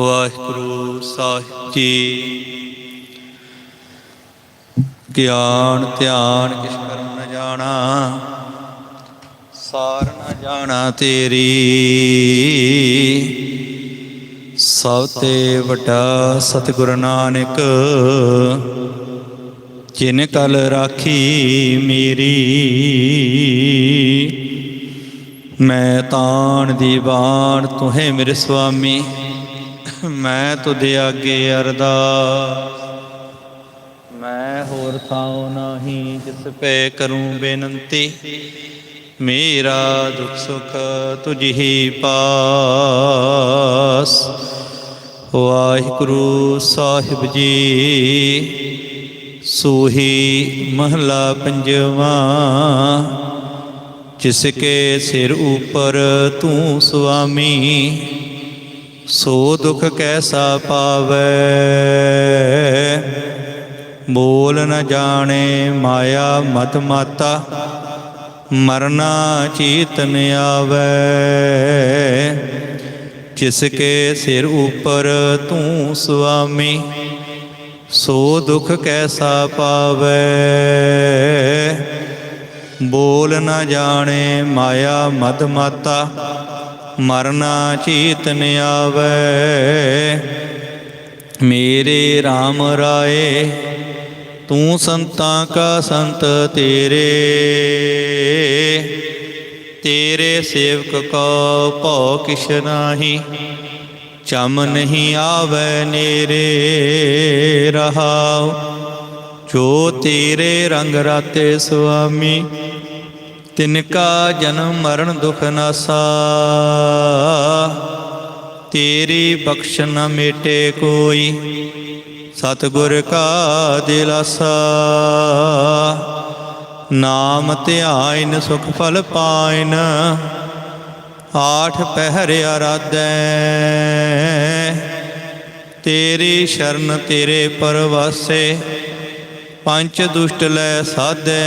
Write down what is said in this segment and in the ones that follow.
ਵਾਹਿਗੁਰੂ ਸਾਹਿਬ ਜੀ। ਗਿਆਨ, ਧਿਆਨ ਕਿਛ ਕਰਮ ਨ ਜਾਣਾ, ਸਾਰ ਨ ਜਾਣਾ ਤੇਰੀ। ਸਭ ਤੇ ਵੱਡਾ ਸਤਿਗੁਰ ਨਾਨਕ, ਜਿਨ ਕਲ ਰਾਖੀ ਮੇਰੀ। ਮੈਂ ਤਾਣ ਦੀ ਬਾਣ ਤੁਹੇ ਮੇਰੇ ਸੁਆਮੀ। ਮੈਂ ਤੁਦੇ ਅੱਗੇ ਅਰਦਾਸ। ਮੈਂ ਹੋਰ ਥਾਉ ਨਹੀਂ ਜਿਸ ਪੈ ਕਰੂੰ ਬੇਨਤੀ। ਮੇਰਾ ਦੁਖ ਸੁਖ ਤੁਝ ਹੀ ਪਾਸ। ਵਾਹਿਗੁਰੂ ਸਾਹਿਬ ਜੀ, ਸੂਹੀ ਮਹਲਾ ਪੰਜਵਾਂ, ਜਿਸ ਕੇ ਸਿਰ ਉਪਰ ਤੂੰ ਸੁਆਮੀ। ਸੋ ਦੁਖ ਕੈਸਾ ਪਾਵੇ? ਬੋਲ ਨ ਜਾਣੇ ਮਾਇਆ ਮਤ ਮਾਤਾ, ਮਰਨਾ ਚੀਤਨ ਆਵੇ। ਜਿਸ ਕੇ ਸਿਰ ਉਪਰ ਤੂੰ ਸੁਆਮੀ, ਸੋ ਦੁਖ ਕੈਸਾ ਪਾਵੇ? ਬੋਲ ਨ ਜਾਣੇ ਮਾਇਆ ਮਦ ਮਾਤਾ ਮਰਨਾ ਚੀਤਨ ਆਵੇ। ਮੇਰੇ RAM ਰਾਏ, ਤੂੰ ਸੰਤਾਂ ਕਾ ਸੰਤ ਤੇਰੇ। ਤੇਰੇ ਸੇਵਕ ਕੋ ਭਉ ਕਿਛ ਨਾਹੀ, ਚਮ ਨਹੀਂ ਆਵੇ ਨੇਰੇ ਰਹਾਉ। ਜੋ ਤੇਰੇ ਰੰਗ ਰਾਤੇ ਸੁਆਮੀ ਤਿਨ ਕਾ ਜਨਮ ਮਰਨ ਦੁਖ ਨਾਸਾ। ਤੇਰੀ ਬਖਸ਼ ਨ ਮੇਟੇ ਕੋਈ ਸਤਿਗੁਰ ਕਾ ਦਿਲਾਸਾ। ਨਾਮ ਧਿਆਇਨ ਸੁਖ ਫਲ ਪਾਇਨ, ਆਠ ਪਹਿਰ ਆਰਾਧੈ। ਤੇਰੀ ਸ਼ਰਨ ਤੇਰੇ ਪਰਵਾਸੇ, ਪੰਜ ਦੁਸ਼ਟ ਲੈ ਸਾਧੈ।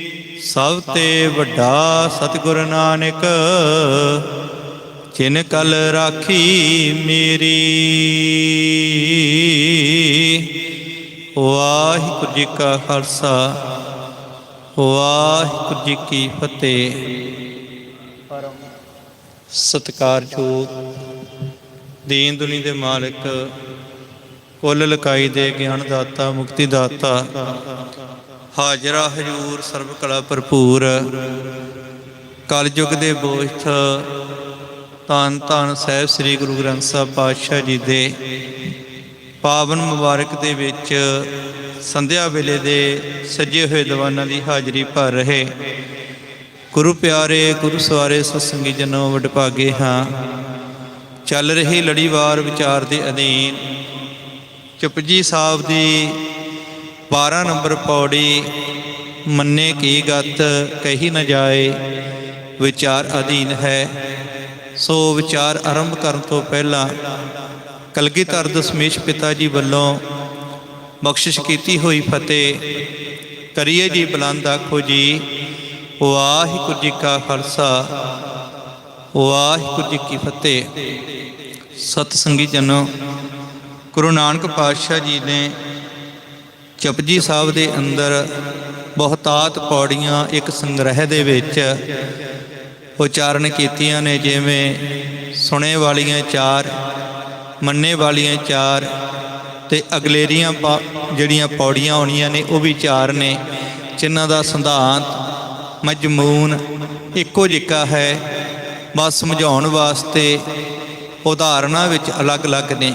ਸਭ ਤੇ ਵੱਡਾ ਸਤਿਗੁਰ ਨਾਨਕ, ਜਿਨ ਕਲ ਰਾਖੀ ਮੇਰੀ। ਵਾਹਿਗੁਰੂ ਜੀ ਕਾ ਖਾਲਸਾ, ਵਾਹਿਗੁਰੂ ਜੀ ਕੀ ਫਤਿਹ। ਪਰਮ ਸਤਿਕਾਰਯੋਗ ਦੀਨ ਦੁਨੀ ਦੇ ਮਾਲਕ, ਕੁੱਲ ਲਕਾਈ ਦੇ ਗਿਆਨ ਦਾਤਾ, ਮੁਕਤੀ ਦਾਤਾ। ਹਾਜ਼ਰਾ ਹਜੂਰ ਸਰਬ ਕਲਾ ਭਰਪੂਰ। ਕਲਯੁਗ ਦੇ ਬੋਝਥ ਧੰਨ ਧੰਨ ਸਾਹਿਬ ਸ੍ਰੀ ਗੁਰੂ ਗ੍ਰੰਥ ਸਾਹਿਬ ਪਾਤਸ਼ਾਹ ਜੀ ਦੇ ਪਾਵਨ ਮੁਬਾਰਕ ਦੇ ਵਿੱਚ ਸੰਧਿਆ ਵੇਲੇ ਦੇ ਸੱਜੇ ਹੋਏ ਦੀਵਾਨਾਂ ਦੀ ਹਾਜ਼ਰੀ ਭਰ ਰਹੇ। ਗੁਰੂ ਪਿਆਰੇ, ਗੁਰੂ ਸਵਾਰੇ, ਸਤਸੰਗੀ ਜਨੋ ਵਡਭਾਗੇ ਹਾਂ। ਚੱਲ ਰਹੀ ਲੜੀਵਾਰ ਵਿਚਾਰ ਦੇ ਅਧੀਨ ਚਪਜੀ ਸਾਹਿਬ ਦੀ 12 ਨੰਬਰ ਪੌੜੀ, ਮੰਨੇ ਕੀ ਗਤ, ਕਹੀ ਨਾ ਜਾਏ, ਵਿਚਾਰ ਅਧੀਨ ਹੈ। ਸੋ ਵਿਚਾਰ ਆਰੰਭ ਕਰਨ ਤੋਂ ਪਹਿਲਾਂ ਕਲਗੀਧਰ ਦਸ਼ਮੇਸ਼ ਪਿਤਾ ਜੀ ਵੱਲੋਂ ਬਖਸ਼ਿਸ਼ ਕੀਤੀ ਹੋਈ ਫਤਿਹ। ਕਰੀਏ ਜੀ ਬੁਲੰਦ ਆਖੋ ਜੀ, ਵਾਹਿਗੁਰੂ ਜੀ ਕਾ ਖਾਲਸਾ, ਵਾਹਿਗੁਰੂ ਜੀ ਕੀ ਫਤਿਹ। ਸਤ ਸੰਗੀ ਜਨੋ, ਗੁਰੂ ਨਾਨਕ ਪਾਤਸ਼ਾਹ ਜੀ ਨੇ ਜਪਜੀ ਸਾਹਿਬ ਦੇ ਅੰਦਰ ਬਹੁਤਾਤ ਪੌੜੀਆਂ ਇੱਕ ਸੰਗ੍ਰਹਿ ਦੇ ਵਿੱਚ ਉਚਾਰਨ ਕੀਤੀਆਂ ਨੇ, ਜਿਵੇਂ ਸੁਣੇ ਵਾਲੀਆਂ ਚਾਰ, ਮੰਨੇ ਵਾਲੀਆਂ ਚਾਰ ਤੇ ਅਗਲੇਰੀਆਂ ਪਾ- ਜਿਹੜੀਆਂ ਪੌੜੀਆਂ ਆਉਣੀਆਂ ਨੇ, ਉਹ ਵੀ ਚਾਰ ਨੇ, ਜਿਨ੍ਹਾਂ ਦਾ ਸਿਧਾਂਤ ਮਜਮੂਨ ਇੱਕੋ ਜਿਹਾ ਹੈ, ਬਸ ਸਮਝਾਉਣ ਵਾਸਤੇ ਉਦਾਹਰਨਾਂ ਵਿੱਚ ਅਲੱਗ-ਅਲੱਗ ਨੇ।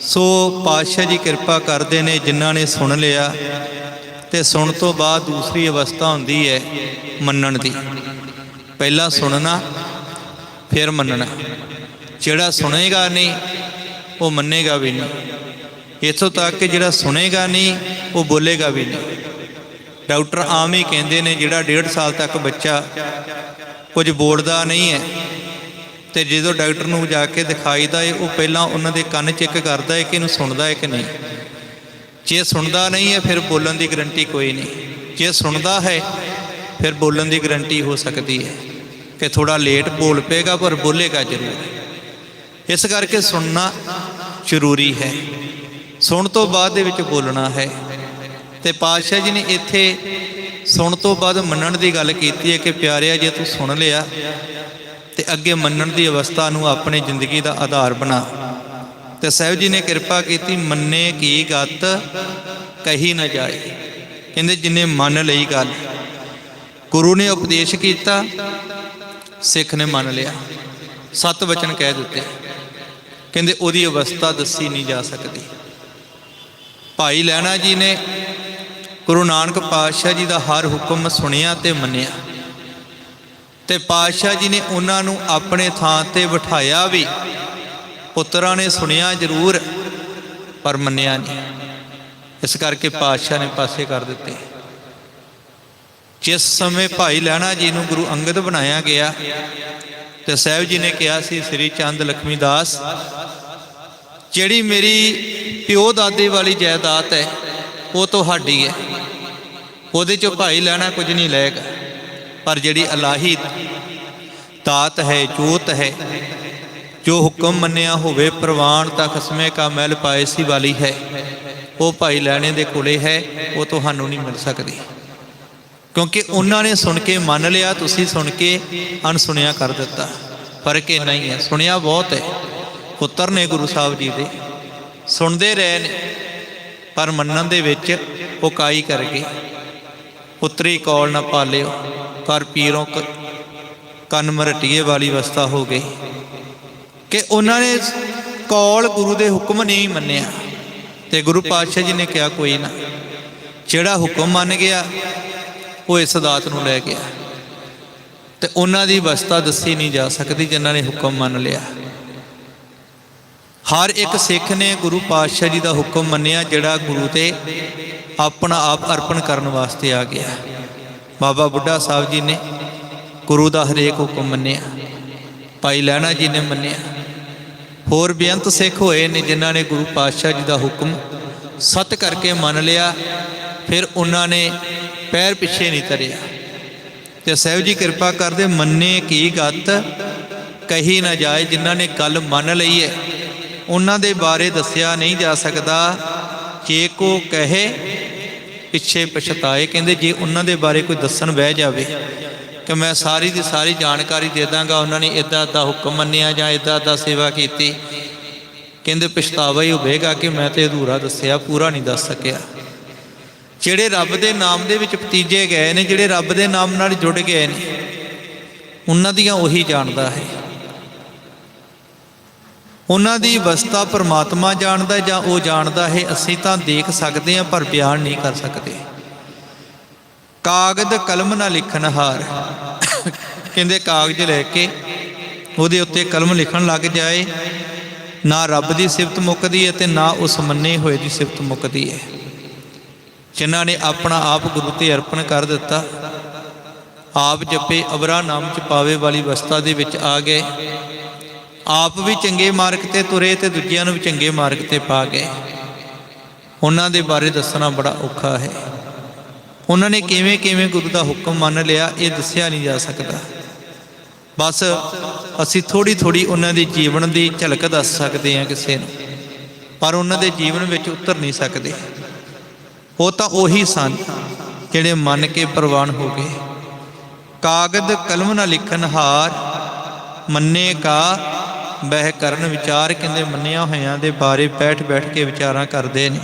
ਸੋ ਪਾਤਸ਼ਾਹ ਜੀ ਕਿਰਪਾ ਕਰਦੇ ਨੇ, ਜਿਨ੍ਹਾਂ ਨੇ ਸੁਣ ਲਿਆ ਤੇ ਸੁਣ ਤੋਂ ਬਾਅਦ ਦੂਸਰੀ ਅਵਸਥਾ ਹੁੰਦੀ ਹੈ ਮੰਨਣ ਦੀ। ਪਹਿਲਾਂ ਸੁਣਨਾ, ਫਿਰ ਮੰਨਣਾ। ਜਿਹੜਾ ਸੁਣੇਗਾ ਨਹੀਂ, ਉਹ ਮੰਨੇਗਾ ਵੀ ਨਹੀਂ। ਇੱਥੋਂ ਤੱਕ ਕਿ ਜਿਹੜਾ ਸੁਣੇਗਾ ਨਹੀਂ, ਉਹ ਬੋਲੇਗਾ ਵੀ ਨਹੀਂ। ਡਾਕਟਰ ਆਮ ਹੀ ਕਹਿੰਦੇ ਨੇ, ਜਿਹੜਾ ਡੇਢ ਸਾਲ ਤੱਕ ਬੱਚਾ ਕੁਝ ਬੋਲਦਾ ਨਹੀਂ ਹੈ ਤੇ ਜਦੋਂ ਡਾਕਟਰ ਨੂੰ ਜਾ ਕੇ ਦਿਖਾਈਦਾ ਏ, ਉਹ ਪਹਿਲਾਂ ਉਹਨਾਂ ਦੇ ਕੰਨ ਚੈੱਕ ਕਰਦਾ ਹੈ ਕਿ ਇਹਨੂੰ ਸੁਣਦਾ ਹੈ ਕਿ ਨਹੀਂ। ਜੇ ਸੁਣਦਾ ਨਹੀਂ ਹੈ ਫਿਰ ਬੋਲਣ ਦੀ ਗਰੰਟੀ ਕੋਈ ਨਹੀਂ। ਜੇ ਸੁਣਦਾ ਹੈ, ਫਿਰ ਬੋਲਣ ਦੀ ਗਰੰਟੀ ਹੋ ਸਕਦੀ ਹੈ ਕਿ ਥੋੜਾ ਲੇਟ ਬੋਲ ਪਏਗਾ, ਪਰ ਬੋਲੇਗਾ ਜ਼ਰੂਰ। ਇਸ ਕਰਕੇ ਸੁਣਨਾ ਜ਼ਰੂਰੀ ਹੈ। ਸੁਣ ਤੋਂ ਬਾਅਦ ਦੇ ਵਿੱਚ ਬੋਲਣਾ ਹੈ। ਤੇ ਪਾਤਸ਼ਾਹ ਜੀ ਨੇ ਇੱਥੇ ਸੁਣ ਤੋਂ ਬਾਅਦ ਮੰਨਣ ਦੀ ਗੱਲ ਕੀਤੀ ਹੈ ਕਿ ਪਿਆਰਿਆ, ਜੇ ਤੂੰ ਸੁਣ ਲਿਆ ਤੇ ਅੱਗੇ ਮੰਨਣ ਦੀ ਅਵਸਥਾ ਨੂੰ ਆਪਣੀ ਜ਼ਿੰਦਗੀ ਦਾ ਆਧਾਰ ਬਣਾ। ਤੇ ਸਾਹਿਬ ਜੀ ਨੇ ਕਿਰਪਾ ਕੀਤੀ, ਮੰਨੇ ਕੀ ਗਤ, ਕਹੀ ਨਾ ਜਾਏ। ਕਹਿੰਦੇ, ਜਿਨੇ ਮੰਨ ਲਈ ਗੱਲ। ਗੁਰੂ ਨੇ ਉਪਦੇਸ਼ ਕੀਤਾ, ਸਿੱਖ ਨੇ ਮੰਨ ਲਿਆ। ਸਤ ਵਚਨ ਕਹਿ ਦਿੱਤੇ। ਕਹਿੰਦੇ, ਉਹਦੀ ਅਵਸਥਾ ਦੱਸੀ ਨਹੀਂ ਜਾ ਸਕਦੀ। ਭਾਈ ਲੈਣਾ ਜੀ ਨੇ ਗੁਰੂ ਨਾਨਕ ਪਾਤਸ਼ਾਹ ਜੀ ਦਾ ਹਰ ਹੁਕਮ ਸੁਣਿਆ ਤੇ ਮੰਨਿਆ। ਤੇ ਪਾਤਸ਼ਾਹ ਜੀ ਨੇ ਉਹਨਾਂ ਨੂੰ ਆਪਣੇ ਥਾਂ ਤੇ ਬਿਠਾਇਆ ਵੀ। ਪੁੱਤਰਾਂ ਨੇ ਸੁਣਿਆ ਜ਼ਰੂਰ, ਪਰ ਮੰਨਿਆ ਨਹੀਂ। ਇਸ ਕਰਕੇ ਪਾਤਸ਼ਾਹ ਨੇ ਪਾਸੇ ਕਰ ਦਿੱਤੇ। ਜਿਸ ਸਮੇਂ ਭਾਈ ਲੈਣਾ ਜੀ ਨੂੰ ਗੁਰੂ ਅੰਗਦ ਬਣਾਇਆ ਗਿਆ, ਤੇ ਸਾਹਿਬ ਜੀ ਨੇ ਕਿਹਾ ਸੀ, ਸ੍ਰੀ ਚੰਦ ਲਖਮੀ ਦਾਸ, ਜਿਹੜੀ ਮੇਰੀ ਪਿਓ ਦਾਦੇ ਵਾਲੀ ਜਾਇਦਾਦ ਹੈ, ਉਹ ਤੁਹਾਡੀ ਹੈ। ਉਹਦੇ ਚੋਂ ਭਾਈ ਲੈਣਾ ਕੁਝ ਨਹੀਂ ਲਏਗਾ ਪਰ ਜਿਹੜੀ ਅਲਾਹੀ ਤਾਤ ਹੈ ਜੋਤ ਹੈ, ਜੋ ਹੁਕਮ ਮੰਨਿਆ ਹੋਵੇ, ਪ੍ਰਵਾਨ ਤਾਂ ਖਸਮੇ ਕਾ ਮਹਿਲ ਪਾਇਸੀ ਵਾਲੀ ਹੈ, ਉਹ ਭਾਈ ਲੈਣੇ ਦੇ ਕੋਲੇ ਹੈ, ਉਹ ਤੁਹਾਨੂੰ ਨਹੀਂ ਮਿਲ ਸਕਦੀ। ਕਿਉਂਕਿ ਉਹਨਾਂ ਨੇ ਸੁਣ ਕੇ ਮੰਨ ਲਿਆ, ਤੁਸੀਂ ਸੁਣ ਕੇ ਅਣਸੁਣਿਆ ਕਰ ਦਿੱਤਾ। ਫ਼ਰਕ ਇਹ ਨਹੀਂ ਹੈ, ਸੁਣਿਆ ਬਹੁਤ ਹੈ, ਪੁੱਤਰ ਨੇ ਗੁਰੂ ਸਾਹਿਬ ਜੀ ਦੇ। ਸੁਣਦੇ ਰਹੇ ਨੇ, ਪਰ ਮੰਨਣ ਦੇ ਵਿੱਚ ਉਹ ਕਾਈ ਕਰ ਗਏ। ਪੁੱਤਰੀ ਕੌਲ ਨਾ ਪਾਲਿਓ ਕਰ ਪੀਰੋਂ ਕ- ਕੰਨ ਮਰਟੀਏ ਵਾਲੀ ਅਵਸਥਾ ਹੋ ਗਈ। ਕਿ ਉਹਨਾਂ ਨੇ ਕੌਲ ਗੁਰੂ ਦੇ ਹੁਕਮ ਨਹੀਂ ਮੰਨਿਆ ਤੇ ਗੁਰੂ ਪਾਤਸ਼ਾਹ ਜੀ ਨੇ ਕਿਹਾ, ਕੋਈ ਨਾ, ਜਿਹੜਾ ਹੁਕਮ ਮੰਨ ਗਿਆ, ਉਹ ਇਸ ਦਾਤ ਨੂੰ ਲੈ ਗਿਆ। ਤੇ ਉਹਨਾਂ ਦੀ ਅਵਸਥਾ ਦੱਸੀ ਨਹੀਂ ਜਾ ਸਕਦੀ ਜਿਨ੍ਹਾਂ ਨੇ ਹੁਕਮ ਮੰਨ ਲਿਆ। ਹਰ ਇੱਕ ਸਿੱਖ ਨੇ ਗੁਰੂ ਪਾਤਸ਼ਾਹ ਜੀ ਦਾ ਹੁਕਮ ਮੰਨਿਆ, ਜਿਹੜਾ ਗੁਰੂ ਤੇ ਆਪਣਾ ਆਪ ਅਰਪਣ ਕਰਨ ਵਾਸਤੇ ਆ ਗਿਆ। ਬਾਬਾ ਬੁੱਢਾ ਸਾਹਿਬ ਜੀ ਨੇ ਗੁਰੂ ਦਾ ਹਰੇਕ ਹੁਕਮ ਮੰਨਿਆ, ਭਾਈ ਲੈਣਾ ਜੀ ਨੇ ਮੰਨਿਆ। ਹੋਰ ਬੇਅੰਤ ਸਿੱਖ ਹੋਏ ਨੇ, ਜਿਨ੍ਹਾਂ ਨੇ ਗੁਰੂ ਪਾਤਸ਼ਾਹ ਜੀ ਦਾ ਹੁਕਮ ਸਤ ਕਰਕੇ ਮੰਨ ਲਿਆ, ਫਿਰ ਉਹਨਾਂ ਨੇ ਪੈਰ ਪਿੱਛੇ ਨਹੀਂ ਤਰਿਆ ਤੇ ਸਾਹਿਬ ਜੀ ਕਿਰਪਾ ਕਰਦੇ ਮੰਨੇ ਕੀ ਗਤ, ਕਹੀ ਨਾ ਜਾਏ, ਜਿਨ੍ਹਾਂ ਨੇ ਗੱਲ ਮੰਨ ਲਈ ਹੈ। ਉਹਨਾਂ ਦੇ ਬਾਰੇ ਦੱਸਿਆ ਨਹੀਂ ਜਾ ਸਕਦਾ। ਜੇ ਕੋ ਕਹੇ, ਪਿੱਛੇ ਪਛਤਾਏ, ਕਹਿੰਦੇ ਜੇ ਉਹਨਾਂ ਦੇ ਬਾਰੇ ਕੋਈ ਦੱਸਣ ਬਹਿ ਜਾਵੇ ਕਿ ਮੈਂ ਸਾਰੀ ਦੀ ਸਾਰੀ ਜਾਣਕਾਰੀ ਦੇ ਦਾਂਗਾ। ਉਹਨਾਂ ਨੇ ਇਦਾਂ ਦਾ ਹੁਕਮ ਮੰਨਿਆ ਜਾਂ ਇਦਾਂ ਦਾ ਸੇਵਾ ਕੀਤੀ। ਕਹਿੰਦੇ ਪਛਤਾਵਾ ਹੀ ਹੋਵੇਗਾ ਕਿ ਮੈਂ ਤੇ ਅਧੂਰਾ ਦੱਸਿਆ, ਪੂਰਾ ਨਹੀਂ ਦੱਸ ਸਕਿਆ। ਜਿਹੜੇ ਰੱਬ ਦੇ ਨਾਮ ਦੇ ਵਿੱਚ ਭਤੀਜੇ ਗਏ ਨੇ, ਜਿਹੜੇ ਰੱਬ ਦੇ ਨਾਮ ਨਾਲ ਜੁੜ ਗਏ ਨੇ, ਉਹਨਾਂ ਦੀਆਂ ਉਹੀ ਜਾਣਦਾ ਹੈ। ਉਹਨਾਂ ਦੀ ਅਵਸਥਾ ਪਰਮਾਤਮਾ ਜਾਣਦਾ ਜਾਂ ਉਹ ਜਾਣਦਾ ਹੈ, ਅਸੀਂ ਤਾਂ ਦੇਖ ਸਕਦੇ ਹਾਂ ਪਰ ਬਿਆਨ ਨਹੀਂ ਕਰ ਸਕਦੇ। ਕਾਗਦ ਕਲਮ ਨਾ ਲਿਖਣ ਹਾਰ। ਕਹਿੰਦੇ ਕਾਗਜ਼ ਲੈ ਕੇ ਉਹਦੇ ਉੱਤੇ ਕਲਮ ਲਿਖਣ ਲੱਗ ਜਾਏ। ਨਾ ਰੱਬ ਦੀ ਸਿਫਤ ਮੁੱਕਦੀ ਹੈ ਤੇ ਨਾ ਉਸ ਮੰਨੇ ਹੋਏ ਦੀ ਸਿਫਤ ਮੁੱਕਦੀ ਹੈ। ਜਿਨ੍ਹਾਂ ਨੇ ਆਪਣਾ ਆਪ ਗੁਰੂ ਤੇ ਅਰਪਣ ਕਰ ਦਿੱਤਾ, ਆਪ ਜਪੇ ਅਬਰਾ ਨਾਮ ਚ ਪਾਵੇ ਵਾਲੀ ਅਵਸਥਾ ਦੇ ਵਿੱਚ ਆ ਗਏ। ਆਪ ਵੀ ਚੰਗੇ ਮਾਰਗ ਤੇ ਤੁਰੇ ਤੇ ਦੂਜਿਆਂ ਨੂੰ ਵੀ ਚੰਗੇ ਮਾਰਗ ਤੇ ਪਾ ਗਏ। ਉਹਨਾਂ ਦੇ ਬਾਰੇ ਦੱਸਣਾ ਬੜਾ ਔਖਾ ਹੈ। ਉਹਨਾਂ ਨੇ ਕਿਵੇਂ ਕਿਵੇਂ ਗੁਰੂ ਦਾ ਹੁਕਮ ਮੰਨ ਲਿਆ, ਇਹ ਦੱਸਿਆ ਨਹੀਂ ਜਾ ਸਕਦਾ। ਬਸ ਅਸੀਂ ਥੋੜੀ ਥੋੜੀ ਉਹਨਾਂ ਦੇ ਜੀਵਨ ਦੀ ਝਲਕ ਦੱਸ ਸਕਦੇ ਹਾਂ ਕਿਸੇ ਨੂੰ, ਪਰ ਉਹਨਾਂ ਦੇ ਜੀਵਨ ਵਿੱਚ ਉਤਰ ਨਹੀਂ ਸਕਦੇ। ਉਹ ਤਾਂ ਉਹੀ ਸਨ ਜਿਹੜੇ ਮੰਨ ਕੇ ਪ੍ਰਵਾਨ ਹੋ ਗਏ। ਕਾਗਦ ਕਲਮ ਨਾਲ ਲਿਖਣ ਹਾਰ ਮੰਨੇ ਕਾ ਬਹਿ ਕਰਨ ਵਿਚਾਰ ਕਹਿੰਦੇ ਮੰਨਿਆ ਹੋਇਆਂ ਦੇ ਬਾਰੇ ਬੈਠ ਬੈਠ ਕੇ ਵਿਚਾਰਾਂ ਕਰਦੇ ਨੇ।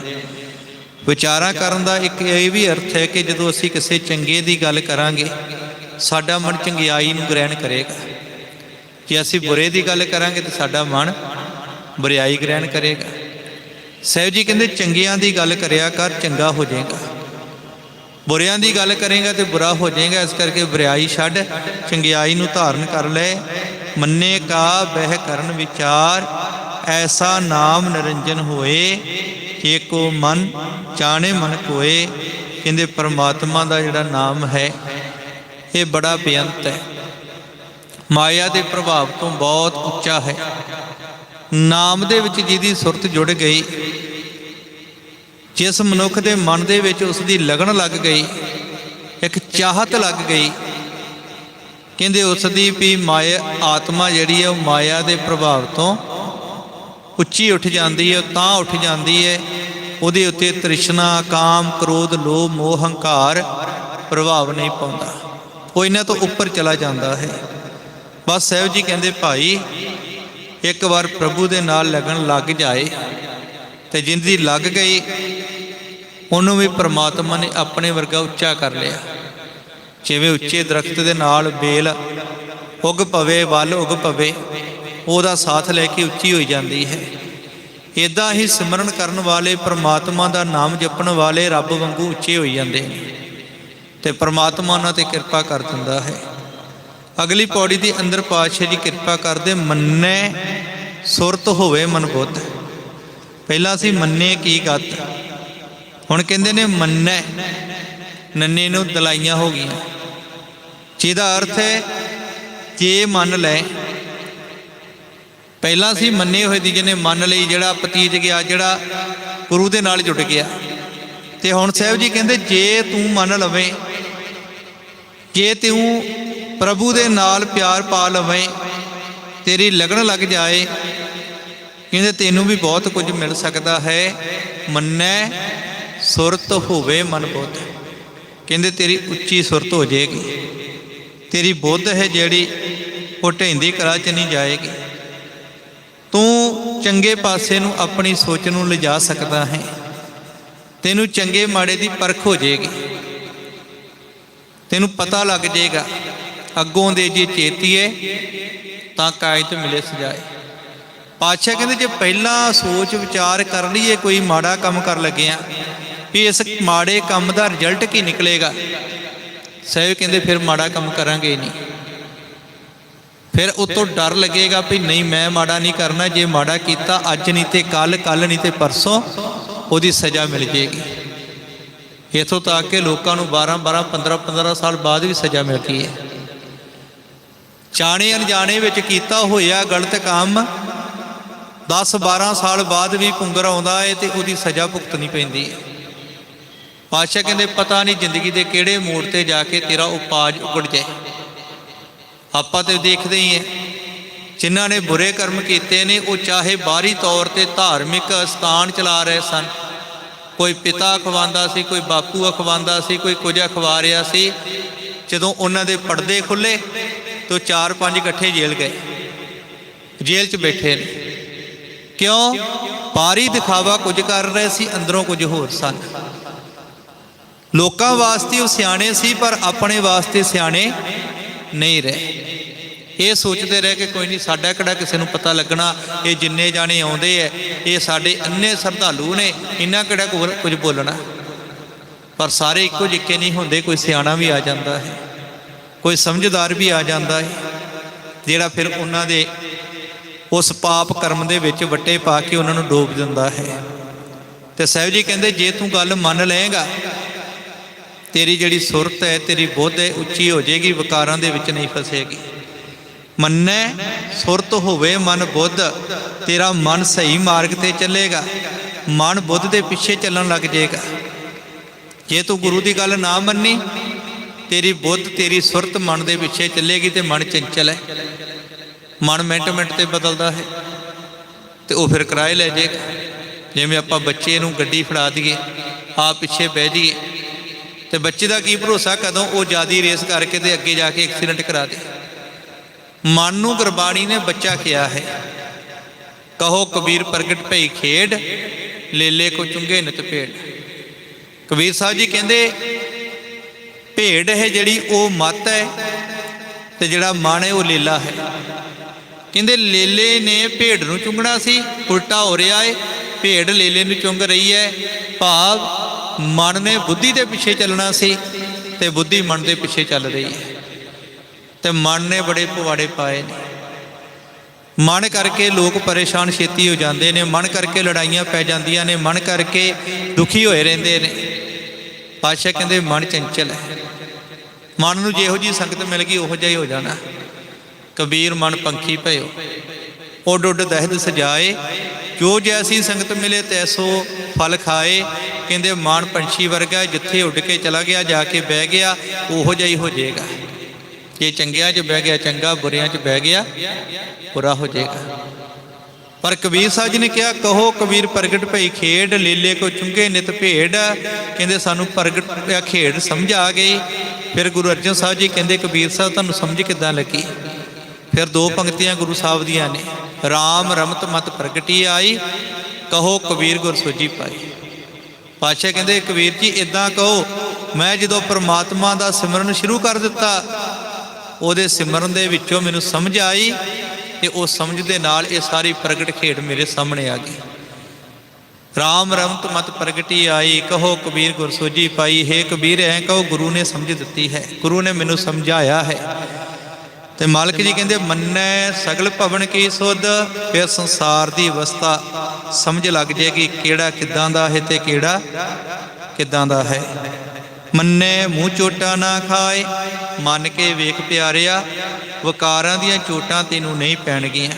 ਵਿਚਾਰਾਂ ਕਰਨ ਦਾ ਇੱਕ ਇਹ ਵੀ ਅਰਥ ਹੈ ਕਿ ਜਦੋਂ ਅਸੀਂ ਕਿਸੇ ਚੰਗੇ ਦੀ ਗੱਲ ਕਰਾਂਗੇ, ਸਾਡਾ ਮਨ ਚੰਗਿਆਈ ਨੂੰ ਗ੍ਰਹਿਣ ਕਰੇਗਾ। ਜੇ ਅਸੀਂ ਬੁਰੇ ਦੀ ਗੱਲ ਕਰਾਂਗੇ ਤਾਂ ਸਾਡਾ ਮਨ ਬੁਰਾਈ ਗ੍ਰਹਿਣ ਕਰੇਗਾ। ਸਹਿਬ ਜੀ ਕਹਿੰਦੇ, ਚੰਗਿਆਂ ਦੀ ਗੱਲ ਕਰਿਆ ਕਰ, ਚੰਗਾ ਹੋ ਜਾਏਗਾ। ਬੁਰਿਆਂ ਦੀ ਗੱਲ ਕਰੇਗਾ ਤੇ ਬੁਰਾ ਹੋ ਜਾਏਗਾ, ਇਸ ਕਰਕੇ ਬੁਰਾਈ ਛੱਡ, ਚੰਗਿਆਈ ਨੂੰ ਧਾਰਨ ਕਰ ਲੈ। ਮੰਨੇ ਕਾ ਬਹਿ ਕਰਨ ਵਿਚਾਰ, ਐਸਾ ਨਾਮ ਨਿਰੰਜਨ ਹੋਏ, ਜੇ ਕੋ ਮਨ ਜਾਣੇ ਮਨ ਕੋਏ, ਕਹਿੰਦੇ ਪਰਮਾਤਮਾ ਦਾ ਜਿਹੜਾ ਨਾਮ ਹੈ, ਇਹ ਬੜਾ ਬੇਅੰਤ ਹੈ। ਮਾਇਆ ਦੇ ਪ੍ਰਭਾਵ ਤੋਂ ਬਹੁਤ ਉੱਚਾ ਹੈ। ਨਾਮ ਦੇ ਵਿੱਚ ਜਿਹਦੀ ਸੁਰਤ ਜੁੜ ਗਈ, ਜਿਸ ਮਨੁੱਖ ਦੇ ਮਨ ਦੇ ਵਿੱਚ ਉਸ ਦੀ ਲਗਨ ਲੱਗ ਗਈ, ਇੱਕ ਚਾਹਤ ਲੱਗ ਗਈ ਕਹਿੰਦੇ ਉਸ ਦੀ ਵੀ ਮਾਇਆ, ਆਤਮਾ ਜਿਹੜੀ ਹੈ ਉਹ ਮਾਇਆ ਦੇ ਪ੍ਰਭਾਵ ਤੋਂ ਉੱਚੀ ਉੱਠ ਜਾਂਦੀ ਹੈ ਤਾਂ ਉੱਠ ਜਾਂਦੀ ਹੈ, ਉਹਦੇ ਉੱਤੇ ਤ੍ਰਿਸ਼ਨਾ, ਕਾਮ, ਕ੍ਰੋਧ, ਲੋਭ, ਮੋਹ, ਹੰਕਾਰ ਪ੍ਰਭਾਵ ਨਹੀਂ ਪਾਉਂਦਾ। ਉਹ ਇਹਨਾਂ ਤੋਂ ਉੱਪਰ ਚਲਾ ਜਾਂਦਾ ਹੈ। ਬਸ ਸਾਹਿਬ ਜੀ ਕਹਿੰਦੇ, ਭਾਈ, ਇੱਕ ਵਾਰ ਪ੍ਰਭੂ ਦੇ ਨਾਲ ਲੱਗਣ ਲੱਗ ਜਾਏ ਤੇ ਜਿੰਦੀ ਲੱਗ ਗਈ, ਉਹਨੂੰ ਵੀ ਪ੍ਰਮਾਤਮਾ ਨੇ ਆਪਣੇ ਵਰਗਾ ਉੱਚਾ ਕਰ ਲਿਆ। ਜਿਵੇਂ ਉੱਚੇ ਦਰਖਤ ਦੇ ਨਾਲ ਬੇਲ ਉੱਗ ਪਵੇ, ਵੱਲ ਉੱਗ ਪਵੇ, ਉਹਦਾ ਸਾਥ ਲੈ ਕੇ ਉੱਚੀ ਹੋਈ ਜਾਂਦੀ ਹੈ। ਇਦਾਂ ਹੀ ਸਿਮਰਨ ਕਰਨ ਵਾਲੇ ਪ੍ਰਮਾਤਮਾ ਦਾ ਨਾਮ ਜਪਣ ਵਾਲੇ ਰੱਬ ਵਾਂਗੂ ਉੱਚੇ ਹੋਈ ਜਾਂਦੇ ਨੇ ਤੇ ਪ੍ਰਮਾਤਮਾ ਉਹਨਾਂ ਤੇ ਕਿਰਪਾ ਕਰ ਦਿੰਦਾ ਹੈ। ਅਗਲੀ ਪੌੜੀ ਦੇ ਅੰਦਰ ਪਾਤਸ਼ਾਹ ਜੀ ਕਿਰਪਾ ਕਰਦੇ, ਮੰਨੇ, ਸੁਰਤ ਹੋਵੇ ਮਨ ਬੁੱਧ। ਪਹਿਲਾਂ ਸੀ ਮੰਨੇ ਕੀ ਗੱਤ ਹੁਣ ਕਹਿੰਦੇ ਨੇ, ਮੰਨੈ। ਨੰਨੇ ਨੂੰ ਦਲਾਈਆਂ ਹੋ ਗਈਆਂ। ਜਿਹਦਾ ਅਰਥ ਹੈ, ਜੇ ਮੰਨ ਲੈ, ਪਹਿਲਾਂ ਸੀ ਮੰਨੇ ਹੋਏ ਦੀ ਜਿਹਨੇ ਮੰਨ ਲਈ ਜਿਹੜਾ ਪਤੀਤ ਗਿਆ, ਜਿਹੜਾ ਗੁਰੂ ਦੇ ਨਾਲ ਜੁੜ ਗਿਆ। ਤੇ ਹੁਣ ਸਾਹਿਬ ਜੀ ਕਹਿੰਦੇ, ਜੇ ਤੂੰ ਮੰਨ ਲਵੇਂ, ਜੇ ਤੂੰ ਪ੍ਰਭੂ ਦੇ ਨਾਲ ਪਿਆਰ ਪਾ ਲਵੇਂ, ਤੇਰੀ ਲਗਨ ਲੱਗ ਜਾਏ, ਕਹਿੰਦੇ ਤੈਨੂੰ ਵੀ ਬਹੁਤ ਕੁਝ ਮਿਲ ਸਕਦਾ ਹੈ। ਮੰਨੈ, ਸੁਰਤ ਹੋਵੇ ਮਨ ਬੁੱਧ। ਕਹਿੰਦੇ, ਤੇਰੀ ਉੱਚੀ ਸੁਰਤ ਹੋ ਜਾਏਗੀ। ਤੇਰੀ ਬੁੱਧ ਹੈ ਜਿਹੜੀ ਉਹ ਢੈਂਦੀ ਕਲਾ ਚ ਨਹੀਂ ਜਾਏਗੀ। ਤੂੰ ਚੰਗੇ ਪਾਸੇ ਨੂੰ ਆਪਣੀ ਸੋਚ ਨੂੰ ਲਿਜਾ ਸਕਦਾ ਹੈ। ਤੈਨੂੰ ਚੰਗੇ ਮਾੜੇ ਦੀ ਪਰਖ ਹੋ ਜਾਏਗੀ। ਤੈਨੂੰ ਪਤਾ ਲੱਗ ਜਾਏਗਾ, ਅੱਗੋਂ ਦੇ ਜੇ ਚੇਤੀਏ ਤਾਂ ਕਾਇਤ ਮਿਲੇ ਸਜਾਏ। ਪਾਤਸ਼ਾਹ ਕਹਿੰਦੇ, ਜੇ ਪਹਿਲਾਂ ਸੋਚ ਵਿਚਾਰ ਕਰ ਲਈਏ, ਕੋਈ ਮਾੜਾ ਕੰਮ ਕਰ ਲੱਗਿਆ ਵੀ ਇਸ ਮਾੜੇ ਕੰਮ ਦਾ ਰਿਜ਼ਲਟ ਕੀ ਨਿਕਲੇਗਾ? ਸਹਿਬ ਕਹਿੰਦੇ, ਫਿਰ ਮਾੜਾ ਕੰਮ ਕਰਾਂਗੇ ਨਹੀਂ। ਫਿਰ ਉਤੋਂ ਡਰ ਲੱਗੇਗਾ ਵੀ ਨਹੀਂ, ਮੈਂ ਮਾੜਾ ਨਹੀਂ ਕਰਨਾ, ਜੇ ਮਾੜਾ ਕੀਤਾ, ਅੱਜ ਨਹੀਂ ਤੇ ਕੱਲ ਕੱਲ ਨਹੀਂ ਤੇ ਪਰਸੋਂ ਉਹਦੀ ਸਜ਼ਾ ਮਿਲ ਜੇਗੀ ਇਥੋਂ ਤੱਕ ਕਿ ਲੋਕਾਂ ਨੂੰ 12 12 15 15 ਸਾਲ ਬਾਅਦ ਵੀ ਸਜ਼ਾ ਮਿਲਦੀ ਹੈ। ਜਾਣੇ ਅਣਜਾਣੇ ਵਿੱਚ ਕੀਤਾ ਹੋਇਆ ਗਲਤ ਕੰਮ 10 12 ਸਾਲ ਬਾਅਦ ਵੀ ਪੁੰਗਰ ਆਉਂਦਾ ਹੈ ਤੇ ਉਹਦੀ ਸਜ਼ਾ ਭੁਗਤਣੀ ਪੈਂਦੀ ਹੈ। ਪਾਤਸ਼ਾਹ ਕਹਿੰਦੇ, ਪਤਾ ਨਹੀਂ ਜ਼ਿੰਦਗੀ ਦੇ ਕਿਹੜੇ ਮੋੜ ਤੇ ਜਾ ਕੇ ਤੇਰਾ ਉਪਾਜ ਉਗੜ ਜਾਏ। ਆਪਾਂ ਤੇ ਦੇਖਦੇ ਹੀ ਹੈ, ਜਿਨ੍ਹਾਂ ਨੇ ਬੁਰੇ ਕਰਮ ਕੀਤੇ ਨੇ, ਉਹ ਚਾਹੇ ਬਾਹਰੀ ਤੌਰ ਤੇ ਧਾਰਮਿਕ ਸਥਾਨ ਚਲਾ ਰਹੇ ਸਨ। ਕੋਈ ਪਿਤਾ ਅਖਵਾਉਂਦਾ ਸੀ, ਕੋਈ ਬਾਪੂ ਅਖਵਾਉਂਦਾ ਸੀ, ਕੋਈ ਕੁਝ ਅਖਵਾ ਰਿਹਾ ਸੀ। ਜਦੋਂ ਉਹਨਾਂ ਦੇ ਪਰਦੇ ਖੁੱਲੇ ਤਾਂ ਚਾਰ ਪੰਜ ਇਕੱਠੇ ਜੇਲ੍ਹ ਗਏ। ਜੇਲ੍ਹ 'ਚ ਬੈਠੇ ਨੇ। ਕਿਉਂ? ਬਾਹਰੀ ਦਿਖਾਵਾ ਕੁਝ ਕਰ ਰਹੇ ਸੀ, ਅੰਦਰੋਂ ਕੁਝ ਹੋਰ ਸਨ। ਲੋਕਾਂ ਵਾਸਤੇ ਉਹ ਸਿਆਣੇ ਸੀ, ਪਰ ਆਪਣੇ ਵਾਸਤੇ ਸਿਆਣੇ ਨਹੀਂ ਰਹੇ। ਇਹ ਸੋਚਦੇ ਰਹੇ ਕਿ ਕੋਈ ਨਹੀਂ, ਸਾਡਾ ਕਿਹੜਾ ਕਿਸੇ ਨੂੰ ਪਤਾ ਲੱਗਣਾ, ਇਹ ਜਿੰਨੇ ਜਾਣੇ ਆਉਂਦੇ ਐ, ਇਹ ਸਾਡੇ ਅੰਨੇ ਸਰਧਾਲੂ ਨੇ, ਇਹਨਾਂ ਕਿਹੜਾ ਕੋਲ ਕੁਝ ਬੋਲਣਾ? ਪਰ ਸਾਰੇ ਇੱਕੋ ਜਿੱਕੇ ਨਹੀਂ ਹੁੰਦੇ, ਕੋਈ ਸਿਆਣਾ ਵੀ ਆ ਜਾਂਦਾ ਹੈ, ਕੋਈ ਸਮਝਦਾਰ ਵੀ ਆ ਜਾਂਦਾ ਹੈ, ਜਿਹੜਾ ਫਿਰ ਉਹਨਾਂ ਦੇ ਉਸ ਪਾਪ ਕਰਮ ਦੇ ਵਿੱਚ ਵੱਟੇ ਪਾ ਕੇ ਉਹਨਾਂ ਨੂੰ ਡੋਬ ਦਿੰਦਾ ਹੈ। ਤੇ ਸਾਹਿਬ ਜੀ ਕਹਿੰਦੇ, ਜੇ ਤੂੰ ਗੱਲ ਮੰਨ ਲਏਗਾ ਤੇਰੀ ਜਿਹੜੀ ਸੁਰਤ ਹੈ, ਤੇਰੀ ਬੁੱਧ ਹੈ, ਉੱਚੀ ਹੋ ਜਾਏਗੀ, ਵਿਕਾਰਾਂ ਦੇ ਵਿੱਚ ਨਹੀਂ ਫਸੇਗੀ। ਮੰਨੈ, ਸੁਰਤ ਹੋਵੇ ਮਨ ਬੁੱਧ, ਤੇਰਾ ਮਨ ਸਹੀ ਮਾਰਗ ਤੇ ਚੱਲੇਗਾ। ਮਨ ਬੁੱਧ ਦੇ ਪਿੱਛੇ ਚੱਲਣ ਲੱਗ ਜਾਏਗਾ। ਜੇ ਤੂੰ ਗੁਰੂ ਦੀ ਗੱਲ ਨਾ ਮੰਨੀ, ਤੇਰੀ ਬੁੱਧ, ਤੇਰੀ ਸੁਰਤ ਮਨ ਦੇ ਪਿੱਛੇ ਚੱਲੇਗੀ ਤੇ ਮਨ ਚੰਚਲ ਹੈ। ਮਨ ਮਿੰਟ ਮਿੰਟ ਤੇ ਬਦਲਦਾ ਹੈ ਤੇ ਉਹ ਫਿਰ ਕਿਰਾਏ ਲੈ ਜਾਏਗਾ। ਜਿਵੇਂ ਆਪਾਂ ਬੱਚੇ ਨੂੰ ਗੱਡੀ ਫੜਾ ਦਈਏ ਆ ਪਿੱਛੇ ਬਹਿ ਜਾਈਏ ਤੇ ਬੱਚੇ ਦਾ ਕੀ ਭਰੋਸਾ? ਕਦੋਂ ਉਹ ਜਿਆਦੀ ਰੇਸ ਕਰਕੇ ਤੇ ਅੱਗੇ ਜਾ ਕੇ ਐਕਸੀਡੈਂਟ ਕਰਾ ਦੇ? ਮਨ ਨੂੰ ਗੁਰਬਾਣੀ ਨੇ ਬੱਚਾ ਕਿਹਾ ਹੈ, ਕਹੋ ਕਬੀਰ ਪ੍ਰਗਟ ਭਈ ਖੇਡ, ਲੇਲੇ ਕੋ ਚੁੰਗੇ ਨਿਤ ਭੇਡ। ਕਬੀਰ ਸਾਹਿਬ ਜੀ ਕਹਿੰਦੇ, ਭੇਡ ਹੈ ਜਿਹੜੀ ਉਹ ਮੱਤ ਹੈ ਤੇ ਜਿਹੜਾ ਮਨ ਹੈ ਉਹ ਲੇਲਾ ਹੈ। ਕਹਿੰਦੇ ਲੇਲੇ ਨੇ ਭੇਡ ਨੂੰ ਚੁੰਗਣਾ ਸੀ, ਉਲਟਾ ਹੋ ਰਿਹਾ ਹੈ, ਭੇਡ ਲੇਲੇ ਨੂੰ ਚੁੰਗ ਰਹੀ ਹੈ, ਭਾਵ ਮਨ ਨੇ ਬੁੱਧੀ ਦੇ ਪਿੱਛੇ ਚੱਲਣਾ ਸੀ ਤੇ ਬੁੱਧੀ ਮਨ ਦੇ ਪਿੱਛੇ ਚੱਲ ਰਹੀ ਹੈ। ਤੇ ਮਨ ਨੇ ਬੜੇ ਪਵਾੜੇ ਪਾਏ ਨੇ। ਮਨ ਕਰਕੇ ਲੋਕ ਪਰੇਸ਼ਾਨ ਛੇਤੀ ਹੋ ਜਾਂਦੇ ਨੇ, ਮਨ ਕਰਕੇ ਲੜਾਈਆਂ ਪੈ ਜਾਂਦੀਆਂ ਨੇ, ਮਨ ਕਰਕੇ ਦੁਖੀ ਹੋਏ ਰਹਿੰਦੇ ਨੇ। ਪਾਸ਼ਾ ਕਹਿੰਦੇ, ਮਨ ਚੰਚਲ ਹੈ। ਮਨ ਨੂੰ ਜਿਹੋ ਜੀ ਸੰਗਤ ਮਿਲ ਗਈ, ਉਹੋ ਜਿਹਾ ਹੀ ਹੋ ਜਾਣਾ। ਕਬੀਰ ਮਨ ਪੰਖੀ ਭਇਓ। ਉੱਡ ਉੱਡ ਦਹਿਦ ਸਜਾਏ। ਜੋ ਜੈਸੀ ਸੰਗਤ ਮਿਲੇ, ਤੈਸੋ ਫਲ ਖਾਏ। ਕਹਿੰਦੇ ਮਨ ਪੰਛੀ ਵਰਗਾ ਜਿੱਥੇ ਉੱਡ ਕੇ ਚਲਾ ਗਿਆ, ਜਾ ਕੇ ਬਹਿ ਗਿਆ, ਉਹੋ ਜਿਹਾ ਹੀ ਹੋ ਜਾਏਗਾ। ਜੇ ਚੰਗਿਆਂ 'ਚ ਬਹਿ ਗਿਆ, ਚੰਗਾ, ਬੁਰਿਆਂ 'ਚ ਬਹਿ ਗਿਆ, ਬੁਰਾ ਹੋ ਜਾਏਗਾ। ਪਰ ਕਬੀਰ ਸਾਹਿਬ ਜੀ ਨੇ ਕਿਹਾ, ਕਹੋ ਕਬੀਰ, ਪ੍ਰਗਟ ਭਈ ਖੇਡ, ਲੀਲੇ ਕੋ ਚੁੰਗੇ ਨਿਤ ਭੇਡ। ਕਹਿੰਦੇ ਸਾਨੂੰ ਪ੍ਰਗਟ ਖੇਡ ਸਮਝ ਆ ਗਈ। ਫਿਰ ਗੁਰੂ ਅਰਜਨ ਸਾਹਿਬ ਜੀ ਕਹਿੰਦੇ, ਕਬੀਰ ਸਾਹਿਬ, ਤੁਹਾਨੂੰ ਸਮਝ ਕਿੱਦਾਂ ਲੱਗੀ? ਫਿਰ ਦੋ ਪੰਕਤੀਆਂ ਗੁਰੂ ਸਾਹਿਬ ਦੀਆਂ ਨੇ। RAM ਰਮਤ ਮਤ ਪ੍ਰਗਟੀ ਆਈ, ਕਹੋ ਕਬੀਰ ਗੁਰ ਸੋਜੀ ਪਾਈ। ਪਾਤਸ਼ਾਹ ਕਹਿੰਦੇ ਕਬੀਰ ਜੀ ਇਦਾਂ ਕਹੋ, ਮੈਂ ਜਦੋਂ ਪ੍ਰਮਾਤਮਾ ਦਾ ਸਿਮਰਨ ਸ਼ੁਰੂ ਕਰ ਦਿੱਤਾ, ਉਹਦੇ ਸਿਮਰਨ ਦੇ ਵਿੱਚੋਂ ਮੈਨੂੰ ਸਮਝ ਆਈ ਤੇ ਉਹ ਸਮਝ ਦੇ ਨਾਲ ਇਹ ਸਾਰੀ ਪ੍ਰਗਟ ਖੇਡ ਮੇਰੇ ਸਾਹਮਣੇ ਆ ਗਈ। RAM ਰਮਤ ਮਤ ਪ੍ਰਗਟੀ ਆਈ, ਕਹੋ ਕਬੀਰ ਗੁਰ ਸੋਜੀ ਪਾਈ, ਹੈ ਕਬੀਰ, ਐ ਕਹੋ ਗੁਰੂ ਨੇ ਸਮਝ ਦਿੱਤੀ ਹੈ, ਗੁਰੂ ਨੇ ਮੈਨੂੰ ਸਮਝਾਇਆ ਹੈ। ਤੇ ਮਾਲਕ ਜੀ ਕਹਿੰਦੇ, ਮੰਨੈ ਸਗਲ ਭਵਨ ਕੀ ਸੁਧ? ਫਿਰ ਸੰਸਾਰ ਦੀ ਅਵਸਥਾ ਸਮਝ ਲੱਗ ਜਾਏਗੀ ਕਿਹੜਾ ਕਿਦਾਂ ਦਾ ਹੈ ਤੇ ਕਿਹੜਾ ਕਿਦਾਂ ਦਾ ਹੈ। ਮੰਨੇ ਮੂੰਹ ਚੋਟਾ ਨਾ ਖਾਏ, ਮੰਨ ਕੇ ਵੇਖ ਪਿਆਰਿਆ, ਵਕਾਰਾਂ ਦੀਆਂ ਚੋਟਾਂ ਤੈਨੂੰ ਨਹੀਂ ਪੈਣਗੀਆਂ।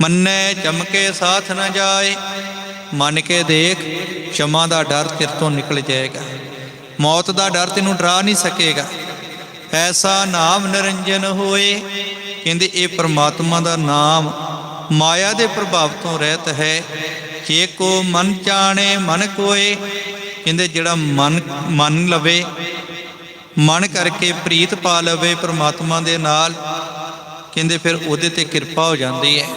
ਮੰਨੈ ਚਮਕੇ ਸਾਥ ਨਾ ਜਾਏ, ਮੰਨ ਕੇ ਦੇਖ, ਸ਼ਮਾ ਦਾ ਡਰ ਤੇਰੇ ਤੋਂ ਨਿਕਲ ਜਾਏਗਾ। ਮੌਤ ਦਾ ਡਰ ਤੈਨੂੰ ਡਰਾ ਨਹੀਂ ਸਕੇਗਾ। ਐਸਾ ਨਾਮ ਨਿਰੰਜਨ ਹੋਏ, ਕਹਿੰਦੇ ਇਹ ਪ੍ਰਮਾਤਮਾ ਦਾ ਨਾਮ ਮਾਇਆ ਦੇ ਪ੍ਰਭਾਵ ਤੋਂ ਰਹਿਤ ਹੈ। ਜੇ ਕੋ ਮਨ ਚਾਣੇ ਮਨ ਕੋਏ, ਕਹਿੰਦੇ ਜਿਹੜਾ ਮਨ, ਮੰਨ ਲਵੇ, ਮਨ ਕਰਕੇ ਪ੍ਰੀਤ ਪਾ ਲਵੇ ਪ੍ਰਮਾਤਮਾ ਦੇ ਨਾਲ, ਕਹਿੰਦੇ ਫਿਰ ਉਹਦੇ ਤੇ ਕਿਰਪਾ ਹੋ ਜਾਂਦੀ ਹੈ।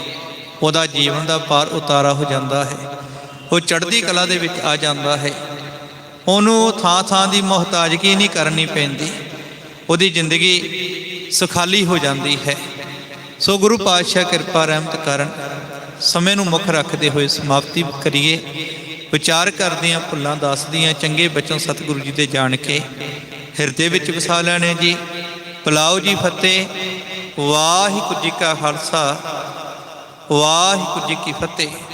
ਉਹਦਾ ਜੀਵਨ ਦਾ ਪਾਰ ਉਤਾਰਾ ਹੋ ਜਾਂਦਾ ਹੈ। ਉਹ ਚੜ੍ਹਦੀ ਕਲਾ ਦੇ ਵਿੱਚ ਆ ਜਾਂਦਾ ਹੈ। ਉਹਨੂੰ ਥਾਂ ਥਾਂ ਦੀ ਮੁਹਤਾਜਗੀ ਨਹੀਂ ਕਰਨੀ ਪੈਂਦੀ। ਉਹਦੀ ਜ਼ਿੰਦਗੀ ਸੁਖਾਲੀ ਹੋ ਜਾਂਦੀ ਹੈ। ਸੋ ਗੁਰੂ ਪਾਤਸ਼ਾਹ ਕਿਰਪਾ ਰਹਿਮਤ ਕਰਨ, ਸਮੇਂ ਨੂੰ ਮੁੱਖ ਰੱਖਦੇ ਹੋਏ ਸਮਾਪਤੀ ਕਰੀਏ। ਵਿਚਾਰ ਕਰਦਿਆਂ ਭੁੱਲਾਂ ਦੱਸਦੀਆਂ, ਚੰਗੇ ਬਚਨ ਸਤਿਗੁਰੂ ਜੀ ਦੇ ਜਾਣ ਕੇ ਹਿਰਦੇ ਵਿੱਚ ਵਸਾ ਲੈਣੇ ਜੀ। ਪਲਾਓ ਜੀ ਫਤਿਹ। ਵਾਹਿਗੁਰੂ ਜੀ ਕਾ ਖਾਲਸਾ। ਵਾਹਿਗੁਰੂ ਜੀ ਕੀ ਫਤਿਹ।